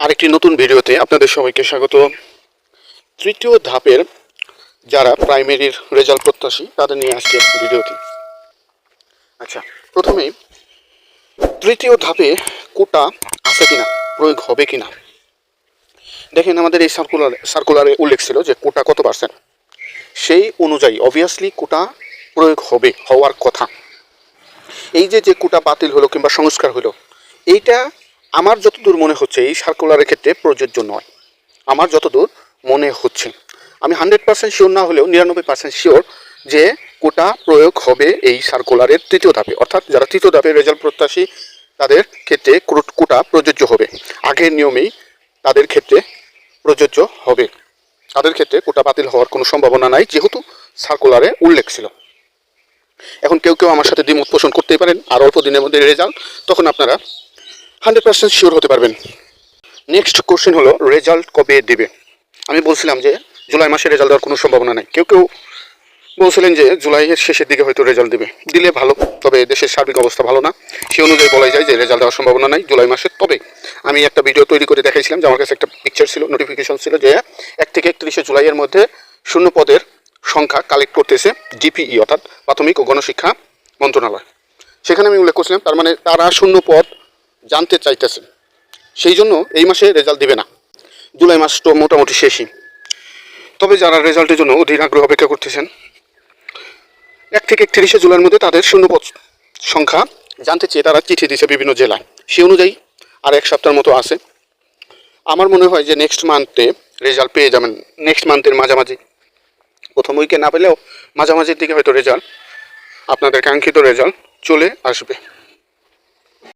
আরেকটি নতুন ভিডিওতে আপনাদের সবাইকে স্বাগত। তৃতীয় ধাপের যারা প্রাইমারির রেজাল্ট প্রত্যাশী, তাদের নিয়ে আসছে ভিডিওটি আচ্ছা প্রথমেই তৃতীয় ধাপে কোটা আছে কিনা, প্রয়োগ হবে কিনা। দেখেন আমাদের এই সার্কুলার সার্কুলারে উল্লেখ ছিল যে কোটা কত পার্সেন্ট সেই অনুযায়ী অবভিয়াসলি কোটা প্রয়োগ হবে, হওয়ার কথা। এই যে যে কোটা বাতিল হলো কিংবা সংস্কার হলো, এইটা আমার যতদূর মনে হচ্ছে, এই সার্কুলারের ক্ষেত্রে প্রযোজ্য নয়। আমার যতদূর মনে হচ্ছে। আমি হান্ড্রেড পার্সেন্ট শিওর না হলেও, নিরানব্বই পার্সেন্ট শিওর যে কোটা প্রয়োগ হবে এই সার্কুলারের তৃতীয় ধাপে। অর্থাৎ যারা তৃতীয় ধাপে রেজাল্ট প্রত্যাশী, তাদের ক্ষেত্রে কোটা প্রযোজ্য হবে। আগের নিয়মেই তাদের ক্ষেত্রে প্রযোজ্য হবে। তাদের ক্ষেত্রে কোটা বাতিল হওয়ার কোনো সম্ভাবনা নাই, যেহেতু সার্কুলারে উল্লেখ ছিল। এখন কেউ কেউ আমার সাথে দ্বিমত পোষণ করতেই পারেন। আর অল্প দিনের মধ্যে রেজাল্ট তখন আপনারা হান্ড্রেড পার্সেন্ট শিওর হতে পারবেন। নেক্সট কোশ্চেন হলো, রেজাল্ট কবে দেবে? আমি বলছিলাম যে, জুলাই মাসে রেজাল্ট দেওয়ার কোনো সম্ভাবনা নাই। কেউ কেউ বলছিলেন যে, জুলাইয়ের শেষের দিকে হয়তো রেজাল্ট দেবে। দিলে ভালো, তবে দেশের সার্বিক অবস্থা ভালো না। সেই অনুযায়ী বলা যায় যে, রেজাল্ট দেওয়ার সম্ভাবনা নাই জুলাই মাসে। তবে আমি একটা ভিডিও তৈরি করে দেখাইছিলাম যে, আমার কাছে একটা পিকচার ছিল নোটিফিকেশন ছিল যে, এক থেকে একত্রিশে জুলাইয়ের মধ্যে শূন্য পদের সংখ্যা কালেক্ট করতেছে ডিপিই অর্থাৎ প্রাথমিক ও গণশিক্ষা মন্ত্রণালয়। সেখানে আমি উল্লেখ করছিলাম, তার মানে তারা শূন্য পদ জানতে চাইতেছেন। সেই জন্য এই মাসে রেজাল্ট দিবে না। জুলাই মাস তো মোটামুটি শেষই। তবে যারা রেজাল্টের জন্য অধীর আগ্রহ অপেক্ষা করতেছেন, এক থেকে একত্রিশে জুলাইয়ের মধ্যে তাদের শূন্যপদ সংখ্যা জানতে চেয়ে তারা চিঠি দিয়েছে বিভিন্ন জেলায়। সেই অনুযায়ী আর এক সপ্তাহের মতো আছে। আমার মনে হয় যে নেক্সট মান্থে রেজাল্ট পেয়ে যাবেন। নেক্সট মান্থের মাঝামাঝি। প্রথম উইকে না পেলেও মাঝামাঝির দিকে হয়তো রেজাল্ট, আপনাদের কাঙ্ক্ষিত রেজাল্ট চলে আসবে।